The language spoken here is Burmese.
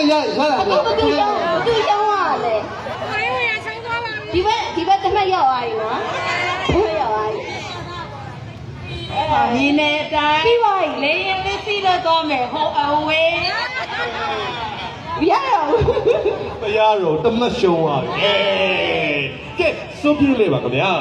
ရရရအခုဘသူရှောင်းဘသူရှောင်းရလဲဒီဘက်ဒီဘက်တစ်ဖက်ရောက်သွားပြီနော်ဒီဘက်ရောက်သွားပြီမြင်းနဲ့အတိုင်းပြီးပါပြီလေရင်သစ်စီတော့သွားမယ်ဟိုအဝေးမရတော့ဘူးတရားတော်တမတ်ရှုံးသွားပြီကဲစွန့်ပြေးလေပါခင်ဗျာ